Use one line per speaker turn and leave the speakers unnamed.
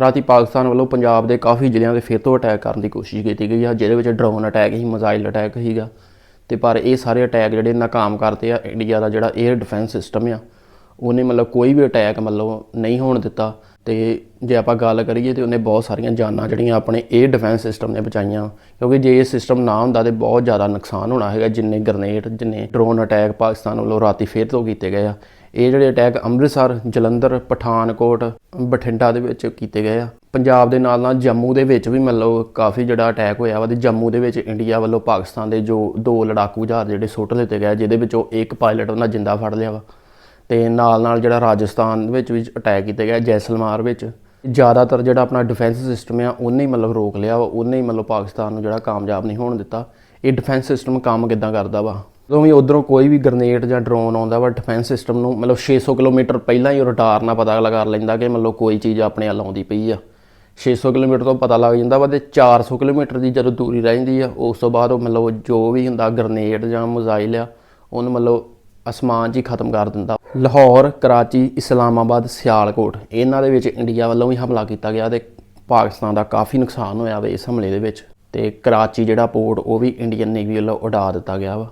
ਰਾਤੀ ਪਾਕਿਸਤਾਨ ਵੱਲੋਂ ਪੰਜਾਬ ਦੇ ਕਾਫੀ ਜ਼ਿਲ੍ਹਿਆਂ ਦੇ ਫਿਰ ਤੋਂ ਅਟੈਕ ਕਰਨ ਦੀ ਕੋਸ਼ਿਸ਼ ਕੀਤੀ ਗਈ ਆ, ਜਿਹਦੇ ਵਿੱਚ ਡਰੋਨ ਅਟੈਕ ਹੀ ਮਿਜ਼ਾਈਲ ਅਟੈਕ ਸੀਗਾ। ਤੇ ਪਰ ਇਹ ਸਾਰੇ ਅਟੈਕ ਜਿਹੜੇ ਨਾਕਾਮ ਕਰਤੇ ਆ, ਇੰਡੀਆ ਦਾ ਜਿਹੜਾ 에ਅਰ ਡਿਫੈਂਸ ਸਿਸਟਮ ਆ, ਉਹਨੇ ਮਤਲਬ ਕੋਈ ਵੀ ਅਟੈਕ ਮਤਲਬ ਨਹੀਂ ਹੋਣ ਦਿੱਤਾ। ਤੇ ਜੇ ਆਪਾਂ ਗੱਲ ਕਰੀਏ ਤੇ ਉਹਨੇ ਬਹੁਤ ਸਾਰੀਆਂ ਜਾਨਾਂ ਜਿਹੜੀਆਂ ਆਪਣੇ 에ਅਰ ਡਿਫੈਂਸ ਸਿਸਟਮ ਨੇ ਬਚਾਈਆਂ, ਕਿਉਂਕਿ ਜੇ ਇਹ ਸਿਸਟਮ ਨਾ ਹੁੰਦਾ ਤੇ ਬਹੁਤ ਜ਼ਿਆਦਾ ਨੁਕਸਾਨ ਹੋਣਾ ਹੈਗਾ, ਜਿੰਨੇ ਗ੍ਰਨੇਡ ਜਿੰਨੇ ਡਰੋਨ ਅਟੈਕ ਪਾਕਿਸਤਾਨ ਵੱਲੋਂ ਰਾਤੀ ਫੇਰ ਤੋਂ ਕੀਤੇ ਗਏ ਆ। ਇਹ ਜਿਹੜੇ ਅਟੈਕ ਅੰਮ੍ਰਿਤਸਰ, ਜਲੰਧਰ, ਪਠਾਨਕੋਟ, ਬਠਿੰਡਾ ਦੇ ਵਿੱਚ ਕੀਤੇ ਗਏ ਆ। ਪੰਜਾਬ ਦੇ ਨਾਲ ਨਾਲ ਜੰਮੂ ਦੇ ਵਿੱਚ ਵੀ ਮਤਲਬ ਕਾਫੀ ਜਿਹੜਾ ਅਟੈਕ ਹੋਇਆ ਵਾ ਤੇ ਜੰਮੂ ਦੇ ਵਿੱਚ ਇੰਡੀਆ ਵੱਲੋਂ ਪਾਕਿਸਤਾਨ ਦੇ ਜੋ ਦੋ ਲੜਾਕੂ ਜਹਾਜ਼ ਜਿਹੜੇ ਸੁੱਟ ਦਿੱਤੇ ਗਏ ਜਿਹਦੇ ਵਿੱਚੋਂ ਇੱਕ ਪਾਇਲਟ ਉਹਨਾਂ ਜਿੰਦਾ ਫੜ ਲਿਆ ਵਾ। ਤੇ ਨਾਲ ਨਾਲ ਜਿਹੜਾ ਰਾਜਸਥਾਨ ਵਿੱਚ ਵੀ ਅਟੈਕ ਕੀਤੇ ਗਏ ਜੈਸਲਮਾਰ ਵਿੱਚ। ਜ਼ਿਆਦਾਤਰ ਜਿਹੜਾ ਆਪਣਾ ਡਿਫੈਂਸ ਸਿਸਟਮ ਆ, ਉਹਨੇ ਹੀ ਮਤਲਬ ਰੋਕ ਲਿਆ ਵਾ, ਉਹਨੇ ਹੀ ਮਤਲਬ ਪਾਕਿਸਤਾਨ ਨੂੰ ਜਿਹੜਾ ਕਾਮਯਾਬ ਨਹੀਂ ਹੋਣ ਦਿੱਤਾ। ਇਹ ਡਿਫੈਂਸ ਸਿਸਟਮ ਕੰਮ ਕਿੱਦਾਂ ਕਰਦਾ ਵਾ? ਜਦੋਂ ਵੀ ਉਧਰੋਂ ਕੋਈ ਵੀ ਗ੍ਰਨੇਡ ਜਾਂ ਡਰੋਨ ਆਉਂਦਾ ਵਾ ਡਿਫੈਂਸ ਸਿਸਟਮ ਨੂੰ, ਮਤਲਬ 600 ਕਿਲੋਮੀਟਰ ਪਹਿਲਾਂ ਹੀ ਉਹ ਰਡਾਰ ਨਾਲ ਪਤਾ ਲਗਾ ਲੈਂਦਾ ਕਿ ਮਤਲਬ ਕੋਈ ਚੀਜ਼ ਆਪਣੇ ਵੱਲ ਆਉਂਦੀ ਪਈ ਆ। 600 ਕਿਲੋਮੀਟਰ ਤੋਂ ਪਤਾ ਲੱਗ ਜਾਂਦਾ ਵਾ ਤੇ 400 ਕਿਲੋਮੀਟਰ ਦੀ ਜਦੋਂ ਦੂਰੀ ਰਹਿੰਦੀ ਆ, ਉਸ ਤੋਂ ਬਾਅਦ ਉਹ ਮਤਲਬ ਜੋ ਵੀ ਹੁੰਦਾ ਗ੍ਰਨੇਡ ਜਾਂ ਮਿਜ਼ਾਈਲ ਆ, ਉਹਨੂੰ ਮਤਲਬ ਅਸਮਾਨ 'ਚ ਹੀ ਖਤਮ ਕਰ ਦਿੰਦਾ। ਲਾਹੌਰ, ਕਰਾਚੀ, ਇਸਲਾਮਾਬਾਦ, ਸਿਆਲਕੋਟ, ਇਹਨਾਂ ਦੇ ਵਿੱਚ ਇੰਡੀਆ ਵੱਲੋਂ ਵੀ ਹਮਲਾ ਕੀਤਾ ਗਿਆ ਤੇ ਪਾਕਿਸਤਾਨ ਦਾ ਕਾਫੀ ਨੁਕਸਾਨ ਹੋਇਆ ਵਾ ਇਸ ਹਮਲੇ ਦੇ ਵਿੱਚ ਤੇ ਕਰਾਚੀ ਜਿਹੜਾ ਪੋਰਟ ਉਹ ਵੀ ਇੰਡੀਅਨ ਨੇਵੀ ਵੱਲੋਂ ਉਡਾ ਦਿੱਤਾ ਗਿਆ ਵਾ।